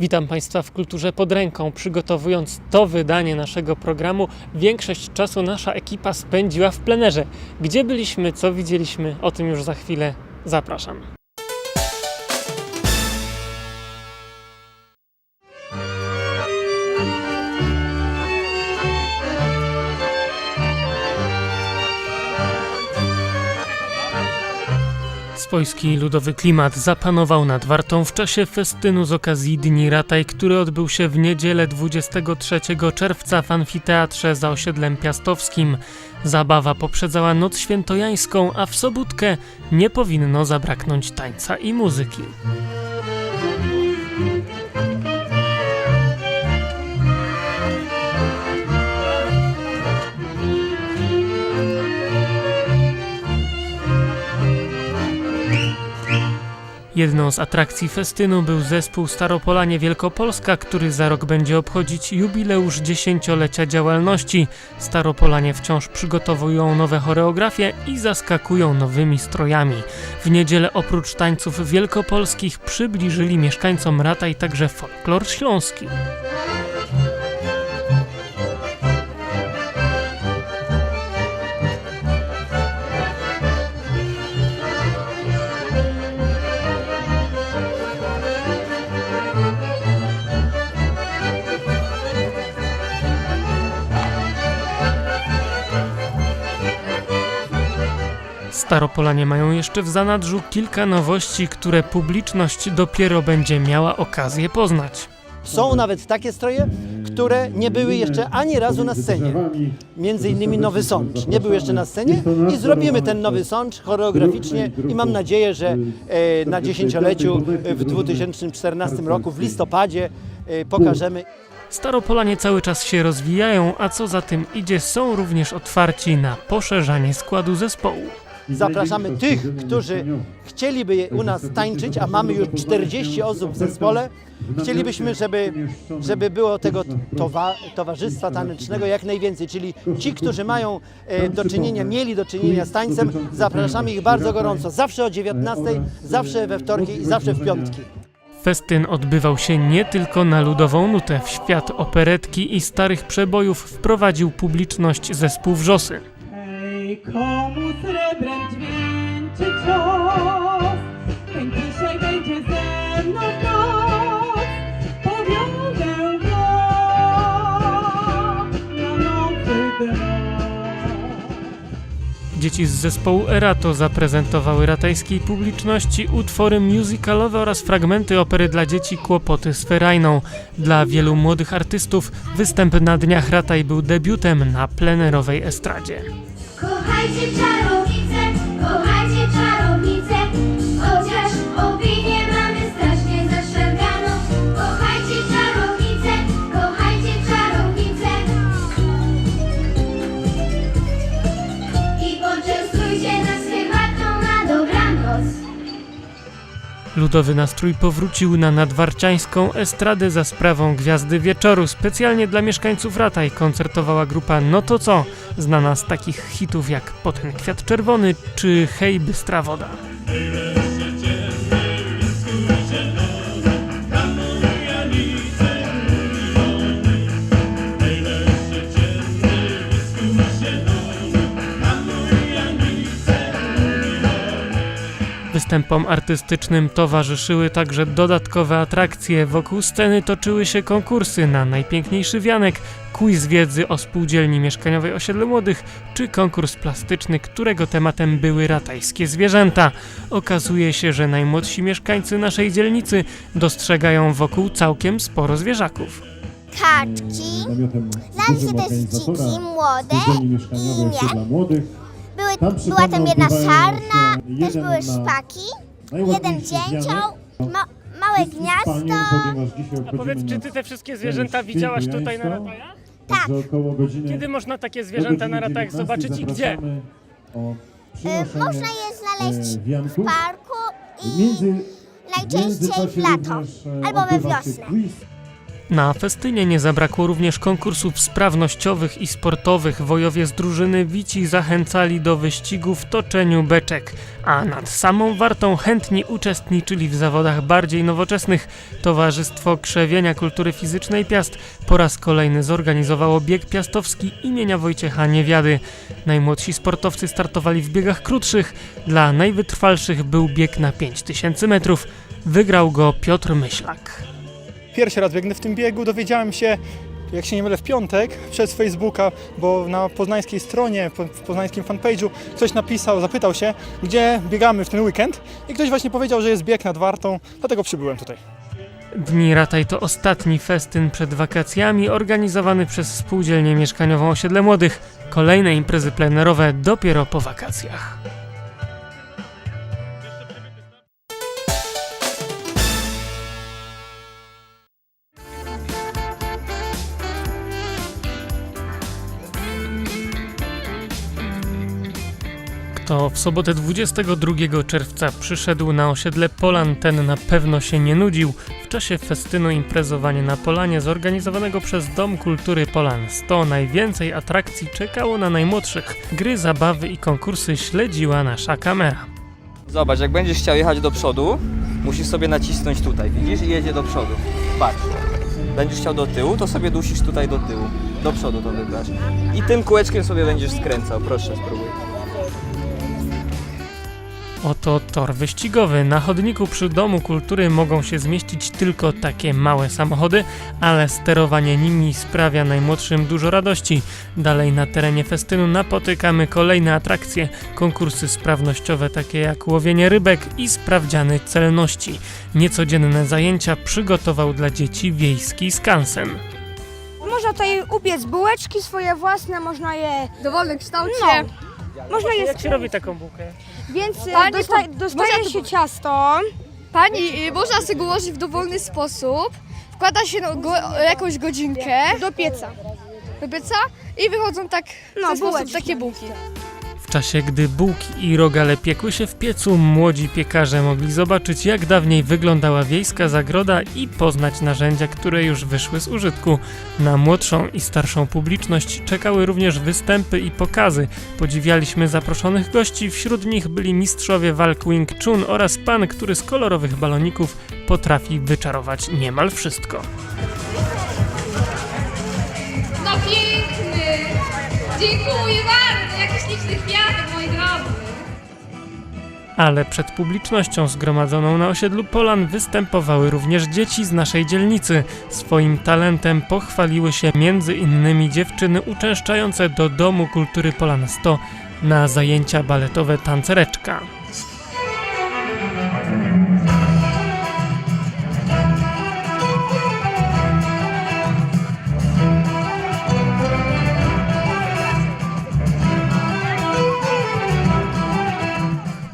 Witam Państwa w Kulturze pod ręką. Przygotowując to wydanie naszego programu, większość czasu nasza ekipa spędziła w plenerze. Gdzie byliśmy, co widzieliśmy, o tym już za chwilę zapraszam. Swojski ludowy klimat zapanował nad Wartą w czasie festynu z okazji Dni Rataj, który odbył się w niedzielę 23 czerwca w amfiteatrze za osiedlem piastowskim. Zabawa poprzedzała noc świętojańską, a w sobótkę nie powinno zabraknąć tańca i muzyki. Jedną z atrakcji festynu był zespół Staropolanie Wielkopolska, który za rok będzie obchodzić jubileusz dziesięciolecia działalności. Staropolanie wciąż przygotowują nowe choreografie i zaskakują nowymi strojami. W niedzielę oprócz tańców wielkopolskich przybliżyli mieszkańcom Rataj także folklor śląski. Staropolanie mają jeszcze w zanadrzu kilka nowości, które publiczność dopiero będzie miała okazję poznać. Są nawet takie stroje, które nie były jeszcze ani razu na scenie. Między innymi Nowy Sącz. Nie był jeszcze na scenie i zrobimy ten Nowy Sącz choreograficznie i mam nadzieję, że e, na dziesięcioleciu w 2014 roku w listopadzie e, pokażemy Staropolanie cały czas się rozwijają, a co za tym idzie, są również otwarci na poszerzanie składu zespołu. Zapraszamy tych, którzy chcieliby u nas tańczyć, a mamy już 40 osób w zespole. Chcielibyśmy, żeby, żeby było tego towa, towarzystwa tanecznego jak najwięcej, czyli ci, którzy mają e, do czynienia, mieli do czynienia z tańcem, zapraszamy ich bardzo gorąco. Zawsze o 19, zawsze we wtorki i zawsze w piątki. Festyn odbywał się nie tylko na ludową nutę. W świat operetki i starych przebojów wprowadził publiczność zespół Wrzosy. Hej, komu srebrem Ten dzisiaj będzie ze mną w noc. Powiodę go na nowy. Dzieci z zespołu Erato zaprezentowały ratajskiej publiczności utwory musicalowe oraz fragmenty opery dla dzieci Kłopoty z Ferajną. Dla wielu młodych artystów występ na Dniach Rataj był debiutem na plenerowej estradzie. Kochajcie Ludowy nastrój powrócił na nadwarciańską estradę za sprawą Gwiazdy Wieczoru. Specjalnie dla mieszkańców Rataj koncertowała grupa No to co, znana z takich hitów jak Poten Kwiat Czerwony czy Hej Bystra Woda. Występom artystycznym towarzyszyły także dodatkowe atrakcje. Wokół sceny toczyły się konkursy na najpiękniejszy wianek, quiz wiedzy o spółdzielni mieszkaniowej Osiedle Młodych czy konkurs plastyczny, którego tematem były ratajskie zwierzęta. Okazuje się, że najmłodsi mieszkańcy naszej dzielnicy dostrzegają wokół całkiem sporo zwierzaków. kaczki, Znam się też dziki, młode i nie. Były, Tam była tam jedna sarna, też były szpaki, jeden dzięcioł, ma, małe gniazdo. A powiedz, czy ty te wszystkie zwierzęta widziałaś tutaj na. Ratajach? Tak. Także około godziny Kiedy można takie zwierzęta na Ratajach 19 zobaczyć i gdzie? Y, Można je znaleźć e, w parku i najczęściej w lato e, albo we wiosnę. Na festynie nie zabrakło również konkursów sprawnościowych i sportowych. Wojowie z drużyny Wici zachęcali do wyścigu w toczeniu beczek, a nad samą wartą chętni uczestniczyli w zawodach bardziej nowoczesnych. Towarzystwo Krzewienia Kultury Fizycznej Piast po raz kolejny zorganizowało bieg piastowski imienia Wojciecha Niewiady. Najmłodsi sportowcy startowali w biegach krótszych, dla najwytrwalszych był bieg na 5000 metrów. Wygrał go Piotr Myślak. Pierwszy raz biegnę w tym biegu, dowiedziałem się, jak się nie mylę, w piątek przez Facebooka, bo na poznańskiej stronie, w poznańskim fanpage'u ktoś napisał, zapytał się, gdzie biegamy w ten weekend i ktoś właśnie powiedział, że jest bieg nad Wartą, dlatego przybyłem tutaj. Dni Rataj to ostatni festyn przed wakacjami organizowany przez spółdzielnię mieszkaniową Osiedle Młodych. Kolejne imprezy plenerowe dopiero po wakacjach. Kto w sobotę 22 czerwca przyszedł na osiedle Polan, ten na pewno się nie nudził. W czasie festynu imprezowanie na Polanie zorganizowanego przez Dom Kultury Polan 100 najwięcej atrakcji czekało na najmłodszych. Gry, zabawy i konkursy śledziła nasza kamera. Zobacz, jak będziesz chciał jechać do przodu, musisz sobie nacisnąć tutaj, widzisz? I jedzie do przodu. Patrz. Będziesz chciał do tyłu, to sobie dusisz tutaj do tyłu. Do przodu to wybrasz. I tym kółeczkiem sobie będziesz skręcał. Proszę, spróbuj. Oto tor wyścigowy. Na chodniku przy Domu Kultury mogą się zmieścić tylko takie małe samochody, ale sterowanie nimi sprawia najmłodszym dużo radości. Dalej na terenie festynu napotykamy kolejne atrakcje, konkursy sprawnościowe takie jak łowienie rybek i sprawdziany celności. Niecodzienne zajęcia przygotował dla dzieci wiejski skansen. Można tutaj upiec bułeczki swoje własne, można je... w dowolnym kształcie. No, można je... Jak się robi taką bułkę? Więc e, Pani, dosta, dostaje można się to- ciasto. Pani, y, można sobie go ułożyć w dowolny sposób. Wkłada się no, go, jakąś godzinkę Do pieca. do pieca i wychodzą tak w No, ten sposób bułeczki. takie bułki. Czasie, gdy bułki i rogale piekły się w piecu, młodzi piekarze mogli zobaczyć, jak dawniej wyglądała wiejska zagroda i poznać narzędzia, które już wyszły z użytku. Na młodszą i starszą publiczność czekały również występy i pokazy. Podziwialiśmy zaproszonych gości, wśród nich byli mistrzowie walk Wing Chun oraz pan, który z kolorowych baloników potrafi wyczarować niemal wszystko. No piękny! Dziękuję bardzo! Ale przed publicznością zgromadzoną na osiedlu Polan występowały również dzieci z naszej dzielnicy. Swoim talentem pochwaliły się między innymi dziewczyny uczęszczające do Domu Kultury Polan 100 na zajęcia baletowe tancereczka.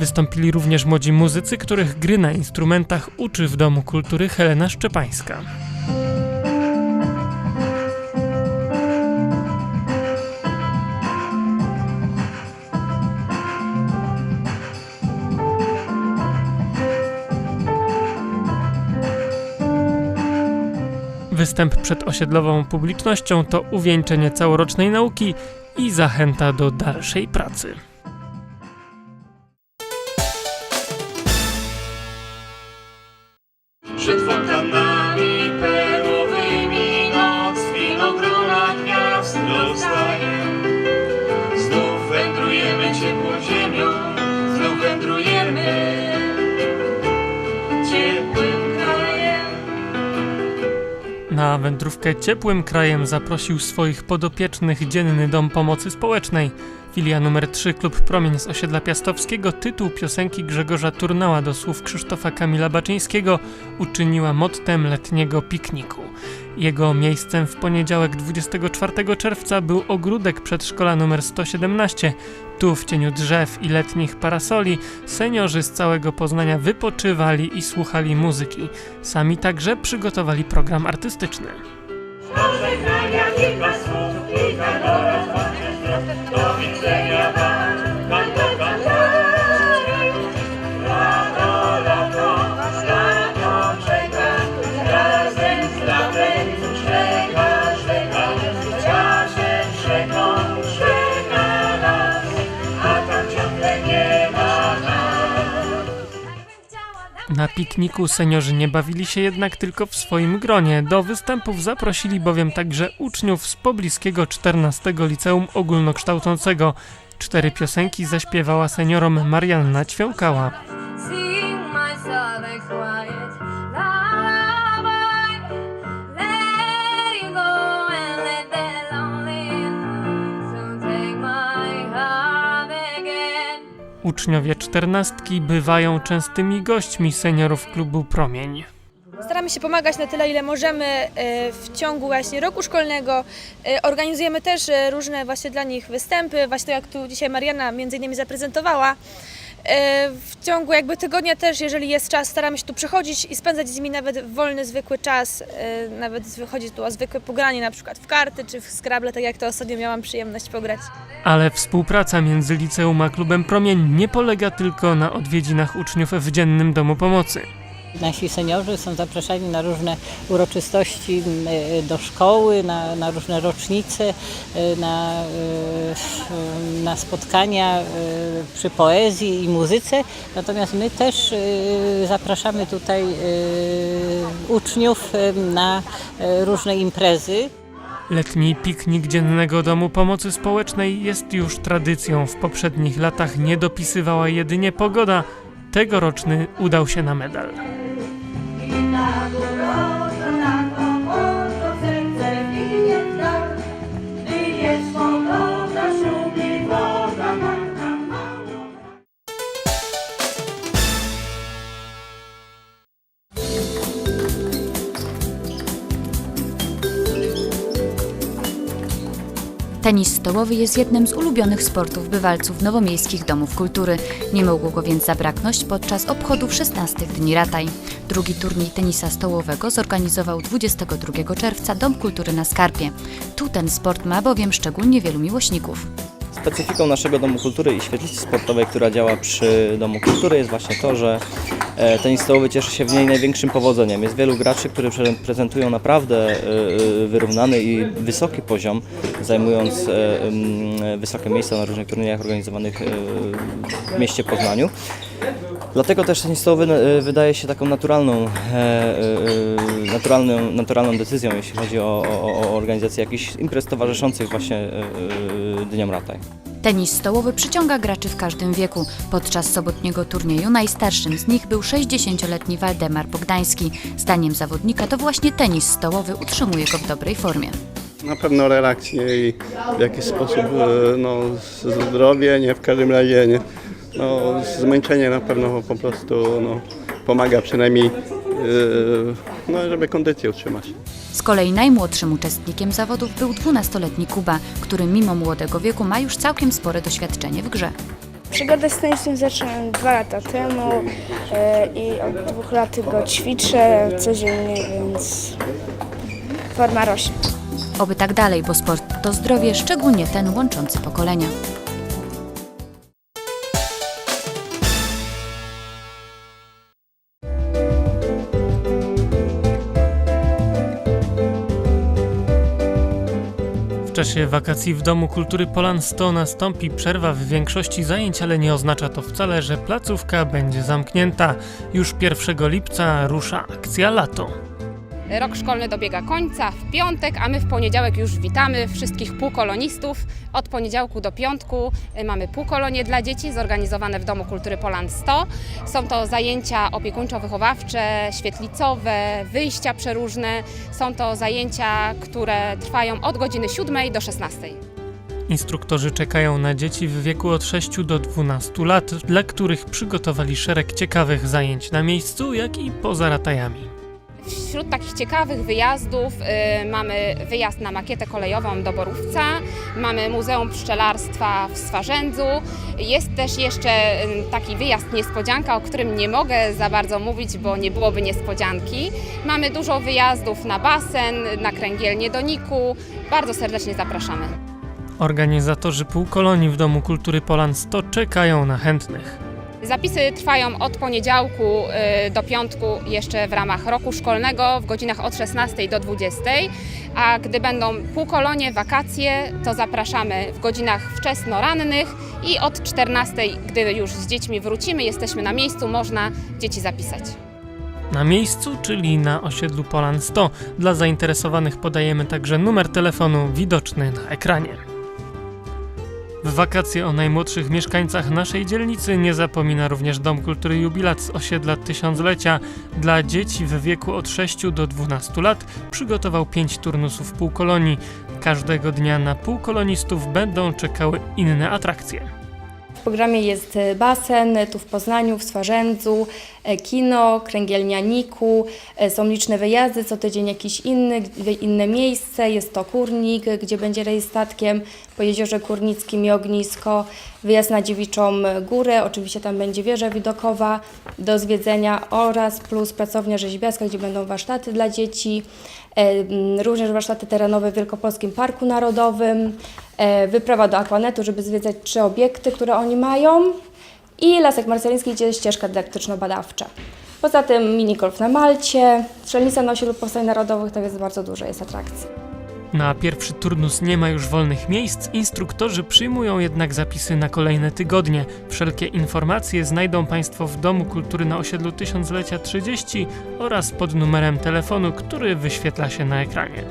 Wystąpili również młodzi muzycy, których gry na instrumentach uczy w Domu Kultury Helena Szczepańska. Występ przed osiedlową publicznością to uwieńczenie całorocznej nauki i zachęta do dalszej pracy. Przed fontannami Na wędrówkę ciepłym krajem zaprosił swoich podopiecznych Dzienny Dom Pomocy Społecznej. Filia numer 3 Klub Promień z osiedla Piastowskiego tytuł piosenki Grzegorza Turnała do słów Krzysztofa Kamila Baczyńskiego uczyniła mottem letniego pikniku. Jego miejscem w poniedziałek 24 czerwca był ogródek przedszkola numer 117. Tu w cieniu drzew i letnich parasoli seniorzy z całego Poznania wypoczywali i słuchali muzyki. Sami także przygotowali program artystyczny. Na pikniku seniorzy nie bawili się jednak tylko w swoim gronie. Do występów zaprosili bowiem także uczniów z pobliskiego 14 Liceum Ogólnokształcącego. Cztery piosenki zaśpiewała seniorom Marianna Ćwiąkała. Uczniowie czternastki bywają częstymi gośćmi seniorów klubu Promień. Staramy się pomagać na tyle, ile możemy e, w ciągu właśnie roku szkolnego. E, Organizujemy też e, różne właśnie dla nich występy, właśnie tak jak tu dzisiaj Mariana między innymi zaprezentowała. E, W ciągu jakby tygodnia też, jeżeli jest czas, staramy się tu przychodzić i spędzać z nimi nawet wolny, zwykły czas, e, nawet wychodzić tu o zwykłe pogranie, na przykład w karty czy w Scrabble, tak jak to ostatnio miałam przyjemność pograć. Ale współpraca między liceum a klubem Promień nie polega tylko na odwiedzinach uczniów w dziennym domu pomocy. Nasi seniorzy są zapraszani na różne uroczystości m, do szkoły, na, na różne rocznice, e, na, e, na spotkania e, przy poezji i muzyce. Natomiast my też e, zapraszamy tutaj e, uczniów e, na e, różne imprezy. Letni piknik dziennego domu pomocy społecznej jest już tradycją. W poprzednich latach nie dopisywała jedynie pogoda. Tegoroczny udał się na medal. Tenis stołowy jest jednym z ulubionych sportów bywalców nowomiejskich domów kultury. Nie mogło go więc zabraknąć podczas obchodów 16 Dni Rataj. Drugi turniej tenisa stołowego zorganizował 22 czerwca Dom Kultury na Skarpie. Tu ten sport ma bowiem szczególnie wielu miłośników. Specyfiką naszego Domu Kultury i świetlicy sportowej, która działa przy Domu Kultury jest właśnie to, że e, tenis stołowy cieszy się w niej największym powodzeniem. Jest wielu graczy, którzy pre- prezentują naprawdę e, e, wyrównany i wysoki poziom, zajmując wysokie miejsca na różnych turniejach organizowanych w mieście Poznaniu. Dlatego też tenis stołowy e, wydaje się taką naturalną, e, e, naturalną, naturalną decyzją, jeśli chodzi o, o, o organizację jakichś imprez towarzyszących właśnie Dniom Rataj. Tenis stołowy przyciąga graczy w każdym wieku. Podczas sobotniego turnieju najstarszym z nich był 60-letni Waldemar Bogdański. Zdaniem zawodnika to właśnie tenis stołowy utrzymuje go w dobrej formie. Na pewno relaksie i w jakiś sposób no, zdrowie, nie w każdym razie nie. No, zmęczenie na pewno po prostu no, pomaga przynajmniej, e, no, żeby kondycję utrzymać. Z kolei najmłodszym uczestnikiem zawodów był 12-letni Kuba, który mimo młodego wieku ma już całkiem spore doświadczenie w grze. Przygodę z tenisem zacząłem dwa lata temu e, i od dwóch lat go ćwiczę codziennie, więc forma rośnie. Oby tak dalej, bo sport to zdrowie, szczególnie ten łączący pokolenia. Czasie wakacji w Domu Kultury Polan 100 nastąpi przerwa w większości zajęć, ale nie oznacza to wcale, że placówka będzie zamknięta. Już 1 lipca rusza akcja Lato. Rok szkolny dobiega końca w piątek, a my w poniedziałek już witamy wszystkich półkolonistów. Od poniedziałku do piątku y, mamy półkolonie dla dzieci zorganizowane w Domu Kultury Polan 100. Są to zajęcia opiekuńczo-wychowawcze, świetlicowe, wyjścia przeróżne. Są to zajęcia, które trwają od godziny 7 do 16. Instruktorzy czekają na dzieci w wieku od 6 do 12 lat, dla których przygotowali szereg ciekawych zajęć na miejscu, jak i poza ratajami. Wśród takich ciekawych wyjazdów y, mamy wyjazd na makietę kolejową do Borówca, mamy Muzeum Pszczelarstwa w Swarzędzu, jest też jeszcze y, taki wyjazd niespodzianka, o którym nie mogę za bardzo mówić, bo nie byłoby niespodzianki. Mamy dużo wyjazdów na basen, na kręgielnię do Niku, bardzo serdecznie zapraszamy. Organizatorzy półkolonii w Domu Kultury Polan 100 czekają na chętnych. Zapisy trwają od poniedziałku y, do piątku jeszcze w ramach roku szkolnego w godzinach od 16 do 20, a gdy będą półkolonie, wakacje, to zapraszamy w godzinach wczesnorannych i od 14, gdy już z dziećmi wrócimy, jesteśmy na miejscu, można dzieci zapisać. Na miejscu, czyli na osiedlu Polan 100. Dla zainteresowanych podajemy także numer telefonu widoczny na ekranie. W wakacje o najmłodszych mieszkańcach naszej dzielnicy nie zapomina również Dom Kultury Jubilat z osiedla Tysiąclecia. Dla dzieci w wieku od 6 do 12 lat przygotował 5 turnusów półkolonii. Każdego dnia na półkolonistów będą czekały inne atrakcje. Programie jest e, basen, tu w Poznaniu, w Swarzędzu, e, kino, kręgielnia Niku, e, są liczne wyjazdy, co tydzień jakiś inny, inne miejsce, jest to Kurnik, e, gdzie będzie rejs statkiem, po Jeziorze Kurnickim i ognisko, wyjazd na Dziewiczą Górę, oczywiście tam będzie wieża widokowa. Do zwiedzenia oraz plus pracownia rzeźbiarska, gdzie będą warsztaty dla dzieci, e, również warsztaty terenowe w Wielkopolskim Parku Narodowym, e, wyprawa do Aquanetu, żeby zwiedzać trzy obiekty, które oni mają i Lasek Marceliński, gdzie jest ścieżka dydaktyczno-badawcza. Poza tym mini golf na Malcie, strzelnica na osiedlu powstań narodowych, tak jest bardzo dużo jest atrakcji. Na pierwszy turnus nie ma już wolnych miejsc, instruktorzy przyjmują jednak zapisy na kolejne tygodnie. Wszelkie informacje znajdą Państwo w Domu Kultury na osiedlu Tysiąclecia 30 oraz pod numerem telefonu, który wyświetla się na ekranie.